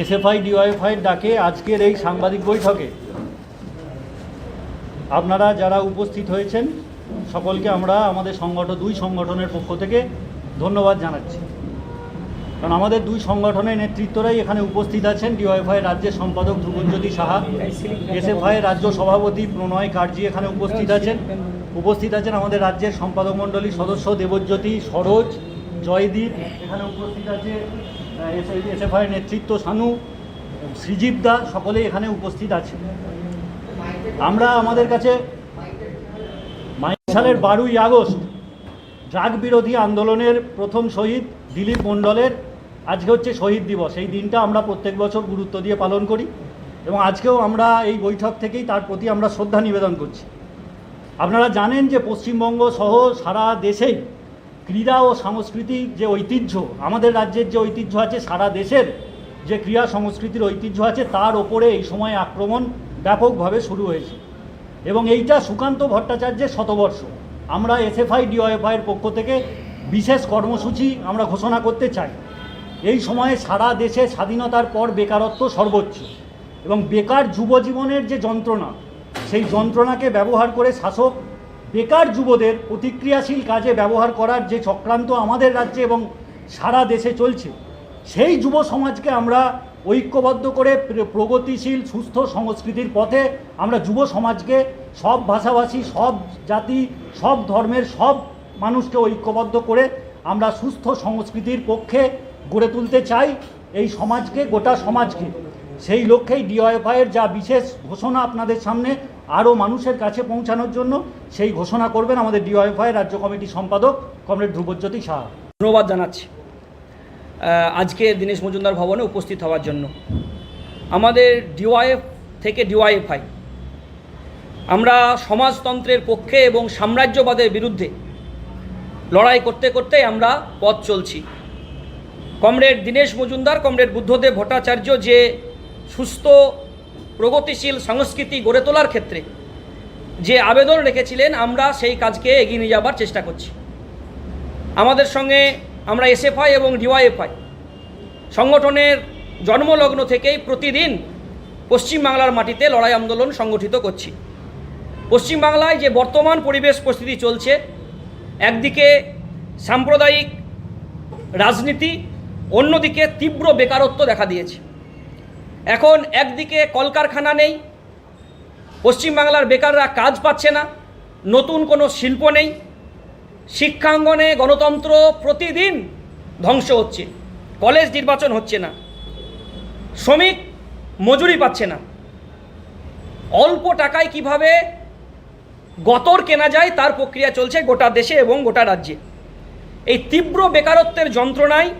SFI ডিওয়াইফআইয়ের ডাকে আজকের এই সাংবাদিক বৈঠকে। আপনারা যারা উপস্থিত হয়েছেন, সকলকে আমরা আমাদের সংগঠন, দুই সংগঠনের পক্ষ থেকে ধন্যবাদ জানাচ্ছি। কারণ আমাদের দুই সংগঠনের নেতৃত্বরাই এখানে উপস্থিত আছেন ডিওয়াইফআই রাজ্যের সম্পাদক ধ্রুবজ্যোতি সাহা, এসএফআই রাজ্য সভাপতি প্রণয় কার্জি এখানে উপস্থিত আছেন। উপস্থিত আছেন আমাদের রাজ্যের সম্পাদক মণ্ডলীর সদস্য দেবজ্যোতি সরোজ, জয়দীপ, এখানে উপস্থিত আছে এসএফআই নেতৃত্ব শানু শ্রীজীব দা সকলেই এখানে উপস্থিত আছে। আমরা আমাদের কাছে বাইশ সালের বারোই আগস্ট ড্রাগ বিরোধী আন্দোলনের প্রথম শহীদ দিলীপ মণ্ডলের, আজকে হচ্ছে শহীদ দিবস। এই দিনটা আমরা প্রত্যেক বছর গুরুত্ব দিয়ে পালন করি এবং আজকেও আমরা এই বৈঠক থেকেই তার প্রতি আমরা শ্রদ্ধা নিবেদন করছি। আপনারা জানেন যে পশ্চিমবঙ্গ সহ সারা দেশেই ক্রীড়া ও সাংস্কৃতিক যে ঐতিহ্য, আমাদের রাজ্যের যে ঐতিহ্য আছে, সারা দেশের যে ক্রীড়া সংস্কৃতির ঐতিহ্য আছে, তার ওপরে এই সময় আক্রমণ ব্যাপকভাবে শুরু হয়েছে। এবং এইটা সুকান্ত ভট্টাচার্যের শতবর্ষ। আমরা এসএফআই ডিওএফআইয়ের পক্ষ থেকে বিশেষ কর্মসূচি আমরা ঘোষণা করতে চাই। এই সময়ে সারা দেশে স্বাধীনতার পর বেকারত্ব সর্বোচ্চ। এবং বেকার যুবজীবনের যে যন্ত্রণা, সেই যন্ত্রণাকে ব্যবহার করে শাসক বেকার যুবদের প্রতিক্রিয়াশীল কাজে ব্যবহার করার যে চক্রান্ত আমাদের রাজ্যে এবং সারা দেশে চলছে, সেই যুব সমাজকে আমরা ঐক্যবদ্ধ করে প্রগতিশীল, সুস্থ সংস্কৃতির পথে আমরা যুব সমাজকে সব ভাষাভাষী, সব জাতি, সব ধর্মের সব মানুষকে ঐক্যবদ্ধ করে আমরা সুস্থ সংস্কৃতির পক্ষে গড়ে তুলতে চাই এই সমাজকে, গোটা সমাজকে। সেই লক্ষ্যেই ডিওএফআইয়ের যা বিশেষ ঘোষণা আপনাদের সামনে আরও মানুষের কাছে পৌঁছানোর জন্য সেই ঘোষণা করবেন আমাদের ডিওএফআই রাজ্য কমিটির সম্পাদক কমরেড ধ্রুবজ্যোতি সাহা। ধন্যবাদ জানাচ্ছি। আজকে দীনেশ মজুমদার ভবনে উপস্থিত হওয়ার জন্য। আমাদের ডিওয়াইএফ থেকে ডিওয়াইএফআই আমরা সমাজতন্ত্রের পক্ষে এবং সাম্রাজ্যবাদের বিরুদ্ধে লড়াই করতে করতে আমরা পথ চলছি। কমরেড দীনেশ মজুমদার, কমরেড বুদ্ধদেব ভট্টাচার্য যে সুস্থ প্রগতিশীল সংস্কৃতি গড়ে তোলার ক্ষেত্রে যে আবেদন রেখেছিলেন, আমরা সেই কাজকে এগিয়ে নিয়ে যাবার চেষ্টা করছি। আমাদের সঙ্গে আমরা এসএফআই এবং ডিওয়াইএফআই সংগঠনের জন্মলগ্ন থেকেই প্রতিদিন পশ্চিমবাংলার মাটিতে লড়াই আন্দোলন সংগঠিত করছি। পশ্চিমবাংলায় যে বর্তমান পরিবেশ পরিস্থিতি চলছে, একদিকে সাম্প্রদায়িক রাজনীতি, অন্যদিকে তীব্র বেকারত্ব দেখা দিয়েছে। এখন একদিকে কলকারখানা নেই, পশ্চিমবাংলার বেকাররা কাজ পাচ্ছে না, নতুন কোনো শিল্প নেই, শিক্ষাঙ্গনে গণতন্ত্র প্রতিদিন ধ্বংস হচ্ছে, কলেজ নির্বাচন হচ্ছে না, শ্রমিক মজুরি পাচ্ছে না। অল্প টাকায় কীভাবে গতর কেনা যায় তার প্রক্রিয়া চলছে গোটা দেশে এবং গোটা রাজ্যে। এই তীব্র বেকারত্বের যন্ত্রণায়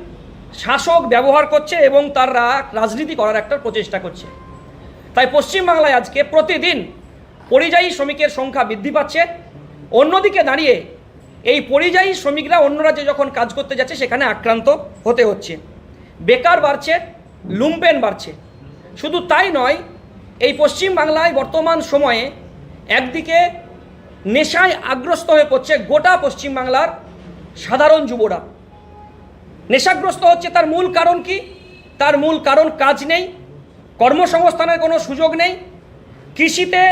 শাসক ব্যবহার করছে এবং তারা রাজনীতি করার একটা প্রচেষ্টা করছে। তাই পশ্চিমবাংলায় আজকে প্রতিদিন পরিযায়ী শ্রমিকের সংখ্যা বৃদ্ধি পাচ্ছে। অন্যদিকে দাঁড়িয়ে এই পরিযায়ী শ্রমিকরা অন্য রাজ্যে যখন কাজ করতে যাচ্ছে, সেখানে আক্রান্ত হতে হচ্ছে। বেকার বাড়ছে, লুম্পেন বাড়ছে। শুধু তাই নয়, এই পশ্চিম বাংলায় বর্তমান সময়ে একদিকে নেশায় আগ্রস্ত হয়ে পড়ছে গোটা পশ্চিম বাংলার সাধারণ যুবরা। নেশাগ্রস্ত হচ্ছে তার মূল কারণ কি? তার মূল কারণ কাজ নেই, কর্মসংস্থানের কোনো সুযোগ নেই, কৃষিতে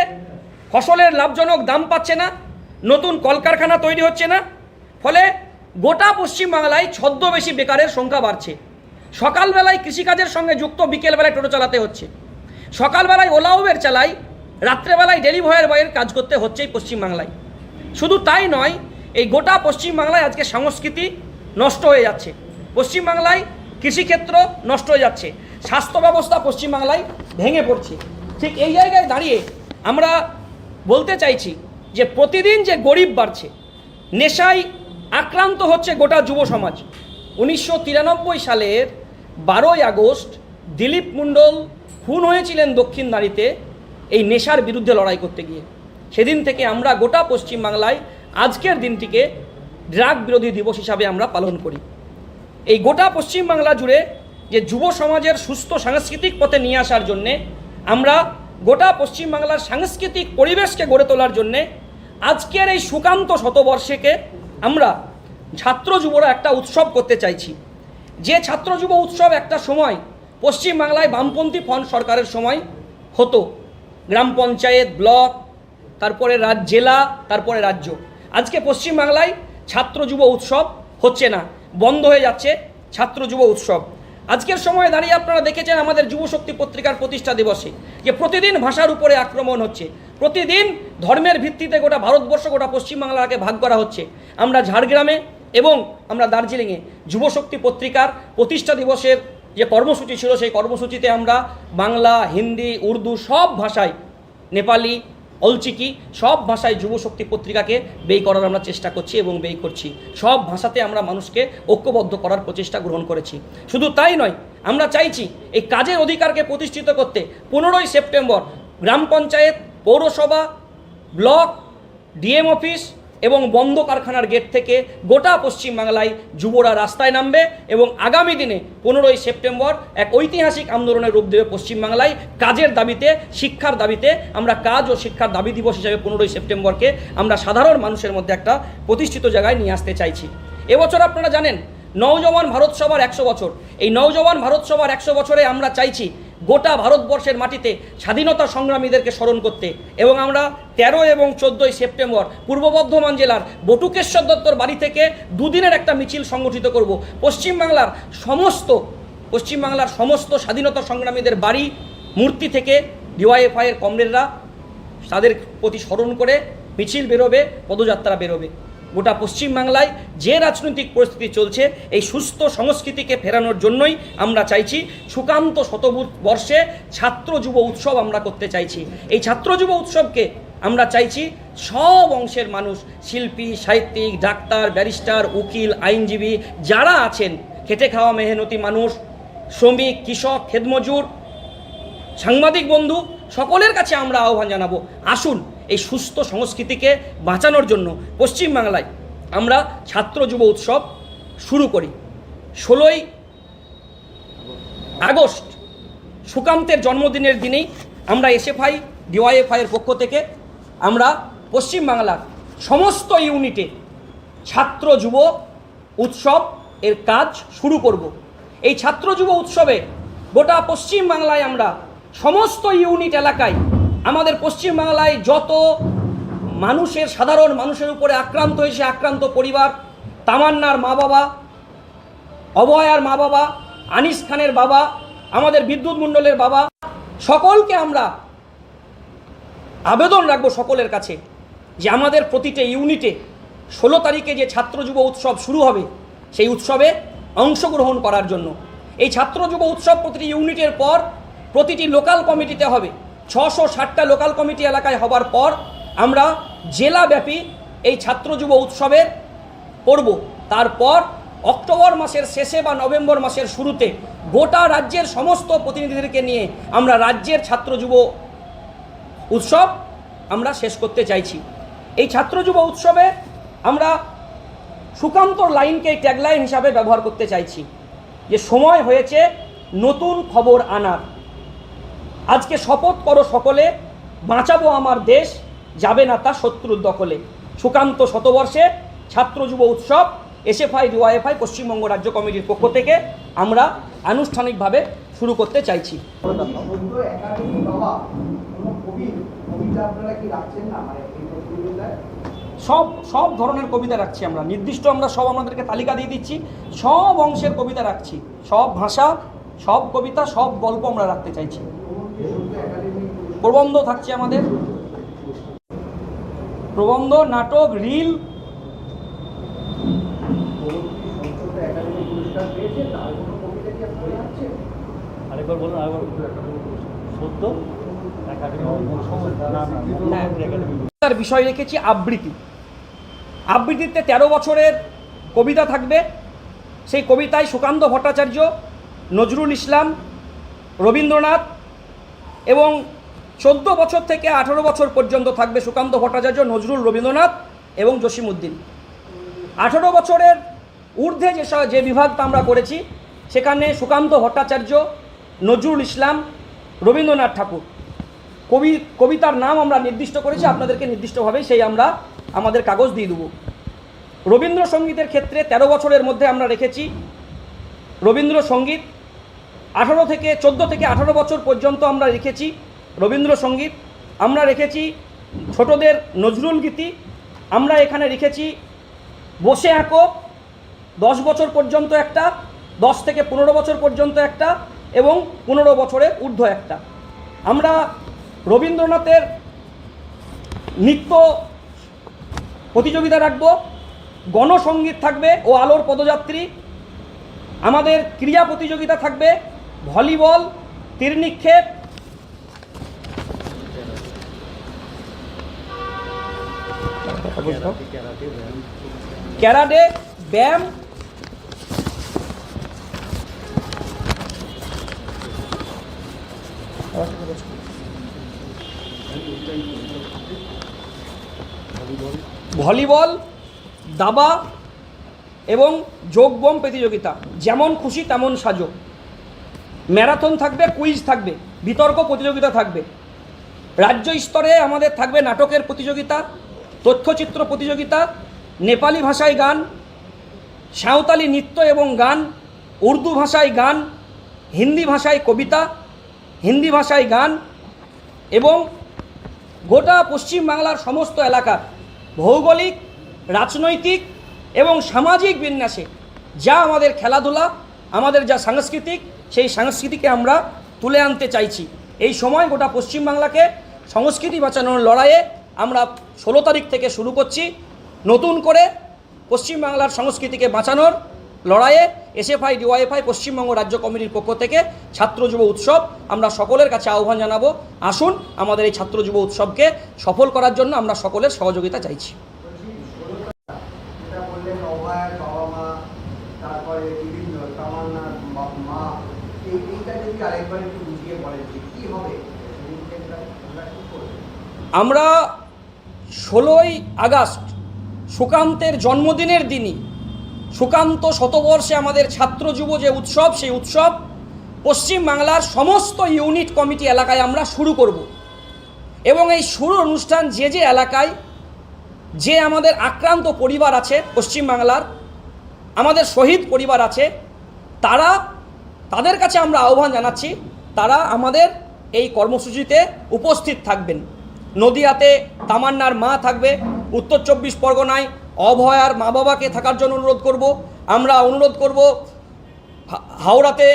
ফসলের লাভজনক দাম পাচ্ছে না, নতুন কলকারখানা তৈরি হচ্ছে না, ফলে গোটা পশ্চিমবাংলায় ছদ্মবেশী বেকারের সংখ্যা বাড়ছে। সকালবেলায় কৃষিকাজের সঙ্গে যুক্ত বিকেলবেলায় টোটো চালাতে হচ্ছে। সকালবেলায় ওলা উবের চালাই রাত্রেবেলায় ডেলিভারি বয়ের কাজ করতে হচ্ছেই পশ্চিমবাংলায়। শুধু তাই নয়, এই গোটা পশ্চিমবাংলায় আজকে সংস্কৃতি নষ্ট হয়ে যাচ্ছে। পশ্চিমবাংলায় কৃষিক্ষেত্র নষ্ট হয়ে যাচ্ছে। স্বাস্থ্য ব্যবস্থা পশ্চিমবাংলায় ভেঙে পড়ছে। ঠিক এই জায়গায় দাঁড়িয়ে আমরা বলতে চাইছি যে প্রতিদিন যে গরিব বাড়ছে, নেশায় আক্রান্ত হচ্ছে গোটা যুব সমাজ। উনিশশো তিরানব্বই সালের বারোই আগস্ট দিলীপ মণ্ডল খুন হয়েছিলেন দক্ষিণ দাঁড়িতে এই নেশার বিরুদ্ধে লড়াই করতে গিয়ে। সেদিন থেকে আমরা গোটা পশ্চিমবাংলায় আজকের দিনটিকে ড্রাগ বিরোধী দিবস হিসাবে আমরা পালন করি। এই গোটা পশ্চিমবাংলা জুড়ে যে যুব সমাজের সুস্থ সাংস্কৃতিক পথে নিয়ে আসার জন্যে, আমরা গোটা পশ্চিমবাংলার সাংস্কৃতিক পরিবেশকে গড়ে তোলার জন্যে আজকের এই সুকান্ত শতবর্ষেকে আমরা ছাত্র যুবরা একটা উৎসব করতে চাইছি। যে ছাত্র যুব উৎসব একটা সময় পশ্চিমবাংলায় বামপন্থী ফ্রন্ট সরকারের সময় হতো। গ্রাম পঞ্চায়েত, ব্লক, তারপরে রাজ জেলা, তারপরে রাজ্য। আজকে পশ্চিমবাংলায় ছাত্র যুব উৎসব হচ্ছে না। বন্ধ হয়ে যাচ্ছে ছাত্র যুব উৎসব। আজকের সময়ে দাঁড়িয়ে আপনারা দেখেছেন আমাদের যুবশক্তি পত্রিকার প্রতিষ্ঠা দিবসে, যে প্রতিদিন ভাষার উপরে আক্রমণ হচ্ছে। প্রতিদিন ধর্মের ভিত্তিতে গোটা ভারতবর্ষ, গোটা পশ্চিমবাংলাকে ভাগ করা হচ্ছে। আমরা ঝাড়গ্রামে এবং আমরা দার্জিলিংয়ে যুবশক্তি পত্রিকার প্রতিষ্ঠা দিবসের যে কর্মসূচি ছিল, সেই কর্মসূচিতে আমরা বাংলা, হিন্দি, উর্দু সব ভাষায়, নেপালি অলচিকি, সব ভাষায় যুবশক্তি পত্রিকাকে বেই করার আমরা চেষ্টা করছি এবং বেই করছি। সব ভাষাতে আমরা মানুষকে ঐক্যবদ্ধ করার প্রচেষ্টা গ্রহণ করেছি। শুধু তাই নয়, আমরা চাইছি এই কাজের অধিকারকে প্রতিষ্ঠিত করতে পনেরোই সেপ্টেম্বর গ্রাম পঞ্চায়েত, পৌরসভা, ব্লক, ডিএম অফিস এবং বন্ধ কারখানার গেট থেকে গোটা পশ্চিমবাংলায় যুবরা রাস্তায় নামবে এবং আগামী দিনে পনেরোই সেপ্টেম্বর এক ঐতিহাসিক আন্দোলনের রূপ দেবে পশ্চিমবাংলায়। কাজের দাবিতে, শিক্ষার দাবিতে আমরা কাজ ও শিক্ষার দাবি দিবস হিসাবে পনেরোই সেপ্টেম্বরকে আমরা সাধারণ মানুষের মধ্যে একটা প্রতিষ্ঠিত জায়গায় নিয়ে আসতে চাইছি। এবছর আপনারা জানেন, নওজওয়ান ভারত সভার একশো বছর। এই নওজওয়ান ভারত সভার একশো বছরে আমরা চাইছি গোটা ভারতবর্ষের মাটিতে স্বাধীনতা সংগ্রামীদেরকে স্মরণ করতে এবং আমরা তেরো এবং চোদ্দোই সেপ্টেম্বর পূর্ব বর্ধমান জেলার বটুকেশ্বর দত্তর বাড়ি থেকে দুদিনের একটা মিছিল সংগঠিত করব। পশ্চিমবাংলার সমস্ত পশ্চিমবাংলার সমস্ত স্বাধীনতা সংগ্রামীদের বাড়ি, মূর্তি থেকে ডিওয়াইএফআই এর কমরেডরা তাদের প্রতি স্মরণ করে মিছিল বেরোবে, পদযাত্রা বেরোবে। গোটা পশ্চিমবাংলায় যে রাজনৈতিক পরিস্থিতি চলছে, এই সুস্থ সংস্কৃতিকে ফেরানোর জন্যই আমরা চাইছি সুকান্ত শতবর্ষে ছাত্র যুব উৎসব আমরা করতে চাইছি। এই ছাত্র যুব উৎসবকে আমরা চাইছি সব অংশের মানুষ, শিল্পী, সাহিত্যিক, ডাক্তার, ব্যারিস্টার, উকিল, আইনজীবী, যারা আছেন, খেটে খাওয়া মেহনতি মানুষ, শ্রমিক, কৃষক, খেদমজুর, সাংবাদিক বন্ধু সকলের কাছে আমরা আহ্বান জানাব। আসুন এই সুস্থ সংস্কৃতিকে বাঁচানোর জন্য পশ্চিমবাংলায় আমরা ছাত্র যুব উৎসব শুরু করি। ষোলোই আগস্ট, সুকান্তের জন্মদিনের দিনেই আমরা এসএফআই, ডিওয়াইএফআই এর পক্ষ থেকে আমরা পশ্চিমবাংলার সমস্ত ইউনিটে ছাত্র যুব উৎসব এর কাজ শুরু করব। এই ছাত্র যুব উৎসবে গোটা পশ্চিমবাংলায় আমরা সমস্ত ইউনিট এলাকায় আমাদের পশ্চিমবাংলায় যত মানুষের, সাধারণ মানুষের উপরে আক্রান্ত হয়েছে, আক্রান্ত পরিবার, তামান্নার মা বাবা অভয়ার মা বাবা আনিস খানের বাবা, আমাদের বিদ্যুৎ মণ্ডলের বাবা, সকলকে আমরা আবেদন রাখব সকলের কাছে যে আমাদের প্রতিটা ইউনিটে ষোলো তারিখে যে ছাত্র যুব উৎসব শুরু হবে, সেই উৎসবে অংশগ্রহণ করার জন্য। এই ছাত্র যুব উৎসব প্রতিটি ইউনিটের পর প্রতিটি লোকাল কমিটিতে হবে। ছশো ষাটটা লোকাল কমিটি এলাকায় হবার পর আমরা জেলাব্যাপী এই ছাত্র যুব উৎসবের করব তারপর অক্টোবর মাসের শেষে বা নভেম্বর মাসের শুরুতে গোটা রাজ্যের সমস্ত প্রতিনিধিদেরকে নিয়ে আমরা রাজ্যের ছাত্র যুব উৎসব আমরা শেষ করতে চাইছি। এই ছাত্র যুব উৎসবে আমরা সুকান্তর লাইনকে ট্যাগলাইন হিসাবে ব্যবহার করতে চাইছি। যে সময় হয়েছে, নতুন খবর আনার। আজকে শপথ করো সকলে, বাঁচাবো আমার দেশ, যাবে না তা শত্রুর দখলে। সুকান্ত শতবর্ষে ছাত্র যুব উৎসব, এসএফআই, ডিওয়াইএফআই, পশ্চিমবঙ্গ রাজ্য কমিটির পক্ষ থেকে আমরা আনুষ্ঠানিকভাবে শুরু করতে চাইছি। সব সব ধরনের কবিতা রাখছি আমরা। নির্দিষ্ট আমরা সব আমাদেরকে তালিকা দিয়ে দিচ্ছি। সব অংশের কবিতা রাখছি। সব ভাষা, সব কবিতা, সব গল্প আমরা রাখতে চাইছি। প্রবন্ধ থাকছে আমাদের। প্রবন্ধ নাটক রিল। আরেকবার বলুন আরেকবার। তার বিষয় রেখেছি আবৃত্তি। আবৃত্তিতে তেরো বছরের কবিতা থাকবে। সেই কবিতায় সুকান্ত ভট্টাচার্য নজরুল ইসলাম রবীন্দ্রনাথ এবং চোদ্দ বছর থেকে আঠারো বছর পর্যন্ত থাকবে সুকান্ত ভট্টাচার্য, নজরুল রবীন্দ্রনাথ এবং জসিমউদ্দিন। আঠারো বছরের ঊর্ধ্বে যে যে বিভাগটা আমরা করেছি, সেখানে সুকান্ত ভট্টাচার্য, নজরুল ইসলাম, রবীন্দ্রনাথ ঠাকুর। কবি, কবিতার নাম আমরা নির্দিষ্ট করেছি, আপনাদেরকে নির্দিষ্টভাবেই সেই আমরা আমাদের কাগজ দিয়ে দেবো। রবীন্দ্রসঙ্গীতের ক্ষেত্রে ১৩ বছরের মধ্যে আমরা রেখেছি রবীন্দ্রসঙ্গীত। আঠারো থেকে, চোদ্দ থেকে আঠারো বছর পর্যন্ত আমরা রেখেছি রবীন্দ্রসঙ্গীত, আমরা রেখেছি ছোটদের নজরুল গীতি, আমরা এখানে রেখেছি বসে আঁকো দশ বছর পর্যন্ত একটা, দশ থেকে পনেরো বছর পর্যন্ত একটা এবং পনেরো বছরের ঊর্ধ্ব একটা। আমরা রবীন্দ্রনাথের নৃত্য প্রতিযোগিতা রাখব গণসঙ্গীত থাকবে ও আলোর পদযাত্রী, আমাদের ক্রীড়া প্রতিযোগিতা থাকবে, ভলিবল তীর নিক্ষেপ ক্যারাটে ব্যায়াম। ভলিবল দাবা এবং যোগব্যায়াম প্রতিযোগিতা। যেমন খুশি তেমন সাজো। ম্যারাথন থাকবে কুইজ থাকবে বিতর্ক প্রতিযোগিতা থাকবে। রাজ্য স্তরে আমাদের থাকবে নাটকের প্রতিযোগিতা। তথ্যচিত্র প্রতিযোগিতা, নেপালি ভাষায় গান, সাঁওতালি নৃত্য এবং গান, উর্দু ভাষায় গান, হিন্দি ভাষায় কবিতা, হিন্দি ভাষায় গান এবং গোটা পশ্চিম বাংলার সমস্ত এলাকা ভৌগোলিক, রাজনৈতিক এবং সামাজিক বিন্যাসে যা আমাদের খেলাধুলা, আমাদের যা সাংস্কৃতিক, সেই সংস্কৃতিকে আমরা তুলে আনতে চাইছি। এই সময় গোটা পশ্চিমবাংলাকে সংস্কৃতি বাঁচানোর লড়াইয়ে আমরা ষোলো তারিখ থেকে শুরু করছি। নতুন করে পশ্চিমবাংলার সংস্কৃতিকে বাঁচানোর লড়াইয়ে এসএফআই ডিওয়াইএফআই পশ্চিমবঙ্গ রাজ্য কমিটির পক্ষ থেকে ছাত্র যুব উৎসব আমরা সকলের কাছে আহ্বান জানাব। আসুন আমাদের এই ছাত্র যুব উৎসবকে সফল করার জন্য আমরা সকলের সহযোগিতা চাইছি। আমরা- আমরা কী করব আমরা ষোলোই আগস্ট, সুকান্তের জন্মদিনের দিনই, সুকান্ত শতবর্ষে আমাদের ছাত্র যুব যে উৎসব, সেই উৎসব পশ্চিম বাংলার সমস্ত ইউনিট কমিটি এলাকায় আমরা শুরু করব। এবং এই শুরু অনুষ্ঠান যে যে এলাকায়, যে আমাদের আক্রান্ত পরিবার আছে পশ্চিম বাংলার আমাদের শহীদ পরিবার আছে, তারা, তাদের কাছে আমরা আহ্বান জানাচ্ছি, তারা আমাদের এই কর্মসূচিতে উপস্থিত থাকবেন। নদিয়াতে তামান্নার মা থাকবে। উত্তর চব্বিশ পরগনায় অভয়ার মা বাবাকে থাকার জন্য অনুরোধ করব। আমরা অনুরোধ করব হাওড়াতে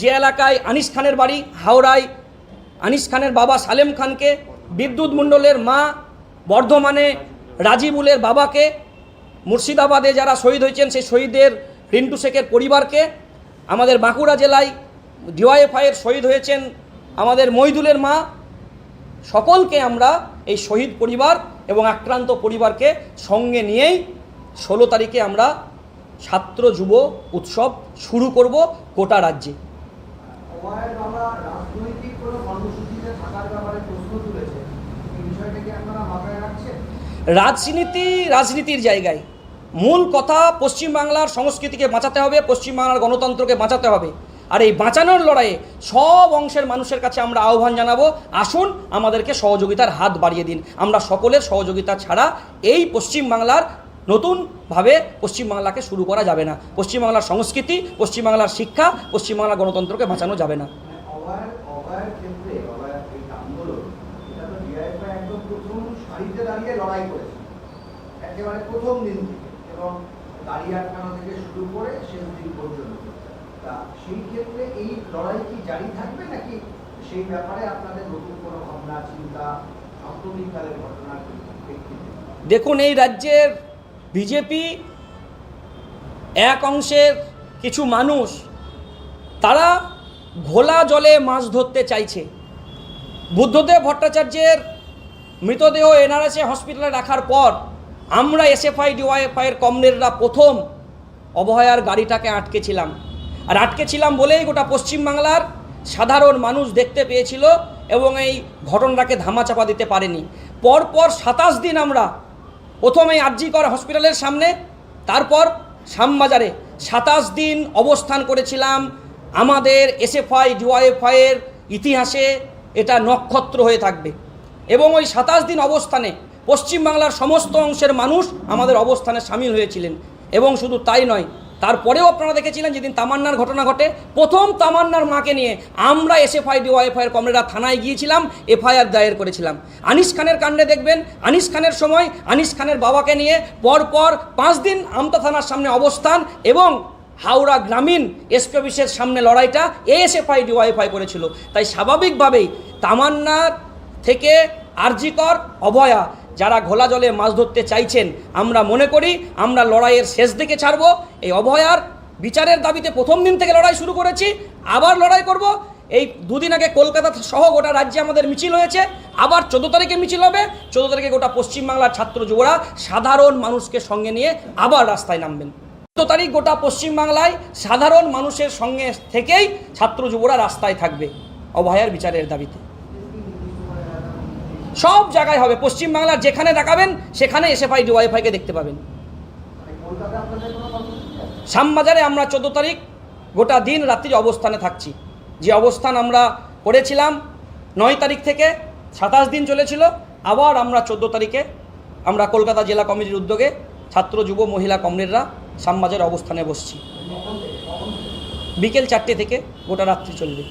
যে এলাকায় আনিস খানের বাড়ি, হাওড়ায় আনিস খানের বাবা সালেম খানকে, বিদ্যুৎ মণ্ডলের মা বর্ধমানে রাজিবুলের বাবাকে, মুর্শিদাবাদে যারা শহীদ হয়েছেন সেই শহীদের রিন্টু শেখের পরিবারকে, আমাদের বাঁকুড়া জেলায় ডিওয়াইএফআইয়ের শহীদ হয়েছেন আমাদের মইদুলের মা সকলকে আমরা এই শহীদ পরিবার এবং আক্রান্ত পরিবারকে সঙ্গে নিয়েই ষোলো তারিখে আমরা ছাত্র যুব উৎসব শুরু করব গোটা রাজ্যে। রাজনীতি রাজনীতির জায়গায়। মূল কথা পশ্চিমবাংলার সংস্কৃতিকে বাঁচাতে হবে পশ্চিমবাংলার গণতন্ত্রকে বাঁচাতে হবে। আর এই বাঁচানোর লড়াইয়ে সব অংশের মানুষের কাছে আমরা আহ্বান জানাব, আসুন আমাদেরকে সহযোগিতার হাত বাড়িয়ে দিন। আমরা সকলের সহযোগিতা ছাড়া এই পশ্চিমবাংলার নতুনভাবে পশ্চিমবাংলাকে শুরু করা যাবে না। পশ্চিমবাংলার সংস্কৃতি, পশ্চিমবাংলার শিক্ষা পশ্চিমবাংলার গণতন্ত্রকে বাঁচানো যাবে না। প্রথম দিন থেকে এবং দাঁড়িয়ে আটকানো থেকে শুরু করে শেষ তা, সেই ক্ষেত্রে এই লড়াই কি জারি থাকবে নাকি সেই ব্যাপারে আপনাদের নতুন কোনো ভাবনা, চিন্তা সাম্প্রতিককালের ঘটনার দেখুন, এই রাজ্যের বিজেপি এক অংশের কিছু মানুষ, তারা ঘোলা জলে মাছ ধরতে চাইছে। বুদ্ধদেব ভট্টাচার্যের মৃতদেহ এনআরএসএ হসপিটালে রাখার পর আমরা এসএফআই ডিওয়াইএফআইয়ের কমরেডরা প্রথম অবহায়ার গাড়িটাকে আটকেছিলাম। আর আটকে ছিলাম বলেই গোটা পশ্চিমবাংলার সাধারণ মানুষ দেখতে পেয়েছিল এবং এই ঘটনাটাকে ধামাচাপা দিতে পারেনি। পরপর সাতাশ দিন আমরা প্রথমে আরজিকর হসপিটালের সামনে, তারপর শ্যামবাজারে সাতাশ দিন অবস্থান করেছিলাম আমাদের এসএফআই ডিওয়াইএফআইয়ের ইতিহাসে এটা নক্ষত্র হয়ে থাকবে। এবং ওই সাতাশ দিন অবস্থানে পশ্চিমবাংলার সমস্ত অংশের মানুষ আমাদের অবস্থানে সামিল হয়েছিলেন। এবং শুধু তাই নয় তারপরেও আপনারা দেখেছিলেন যেদিন তামান্নার ঘটনা ঘটে, প্রথম তামান্নার মাকে নিয়ে আমরা এসএফআই ডিওয়াইফআইয়ের কমরেডরা থানায় গিয়েছিলাম, এফআইআর দায়ের করেছিলাম। আনিস খানের কাণ্ডে দেখবেন, আনিস খানের সময় আনিস খানের বাবাকে নিয়ে পরপর পাঁচ দিন আমতা থানার সামনে অবস্থান এবং হাওড়া গ্রামীণ এসপি অফিসের সামনে লড়াইটা এএসএফআই ডিওয়াইফআই করেছিল। তাই স্বাভাবিকভাবেই তামান্নার থেকে আরজিকর অভয়া যারা ঘোলা জলে মাছ ধরতে চাইছেন, আমরা মনে করি আমরা লড়াইয়ের শেষ দিকে ছাড়ব। এই অভয়ার বিচারের দাবিতে প্রথম দিন থেকে লড়াই শুরু করেছি, আবার লড়াই করব। এই দুদিন আগে কলকাতা সহ গোটা রাজ্যে আমাদের মিছিল হয়েছে, আবার চোদ্দ তারিখে মিছিল হবে। চোদ্দ তারিখে গোটা পশ্চিমবাংলার ছাত্র যুবরা সাধারণ মানুষকে সঙ্গে নিয়ে আবার রাস্তায় নামবেন। চোদ্দ তারিখ গোটা পশ্চিমবাংলায় সাধারণ মানুষের সঙ্গে থেকেই ছাত্র যুবরা রাস্তায় থাকবে অভয়ার বিচারের দাবিতে। সব জায়গায় হবে। পশ্চিমবাংলার যেখানে দেখাবেন, সেখানে এসে পাই ডিওয়াইফাইকে দেখতে পাবেন? শ্যামবাজারে আমরা চোদ্দ তারিখ, গোটা দিন রাত্রির অবস্থানে থাকছি। যে অবস্থান আমরা করেছিলাম, নয় তারিখ থেকে সাতাশ দিন চলেছিল, আবার আমরা চোদ্দ তারিখে আমরা কলকাতা জেলা কমিটির উদ্যোগে ছাত্র, যুব, মহিলা, কমরেডরা শ্যামবাজারে অবস্থানে বসছি। বিকেল চারটে থেকে গোটা রাত্রি চলবে।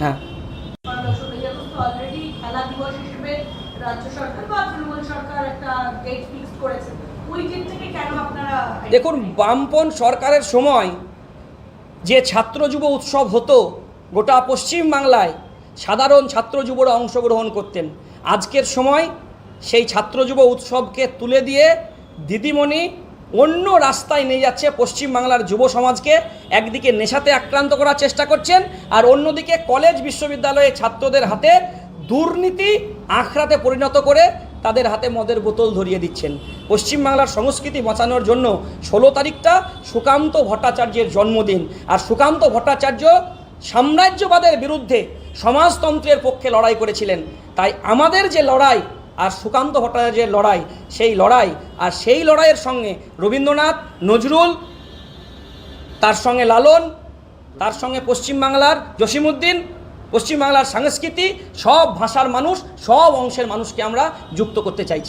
হ্যাঁ অলরেডি খেলা দিবস হিসেবে দেখুন, বামপন সরকারের সময় যে ছাত্র যুব উৎসব হতো গোটা পশ্চিম বাংলায়, সাধারণ ছাত্র যুবরা অংশগ্রহণ করতেন। আজকের সময় সেই ছাত্র যুব উৎসবকে তুলে দিয়ে দিদিমণি অন্য রাস্তায় নিয়ে যাচ্ছে পশ্চিম বাংলার যুব সমাজকে, একদিকে নেশাতে আক্রান্ত করার চেষ্টা করছেন আর অন্যদিকে কলেজ বিশ্ববিদ্যালয়ে ছাত্রদের হাতে দুর্নীতি আখড়াতে পরিণত করে তাদের হাতে মদের বোতল ধরিয়ে দিচ্ছেন। পশ্চিমবাংলার সংস্কৃতি বাঁচানোর জন্য ষোলো তারিখটা সুকান্ত ভট্টাচার্যের জন্মদিন। আর সুকান্ত ভট্টাচার্য সাম্রাজ্যবাদের বিরুদ্ধে সমাজতন্ত্রের পক্ষে লড়াই করেছিলেন। তাই আমাদের যে লড়াই আর সুকান্ত ভট্টাচার্যের লড়াই, সেই লড়াই আর সেই লড়াইয়ের সঙ্গে রবীন্দ্রনাথ, নজরুল, তার সঙ্গে লালন, তার সঙ্গে পশ্চিমবাংলার জসিমুদ্দিন পশ্চিমবাংলার সংস্কৃতি সব ভাষার মানুষ সব অংশের মানুষকে আমরা যুক্ত করতে চাইছি।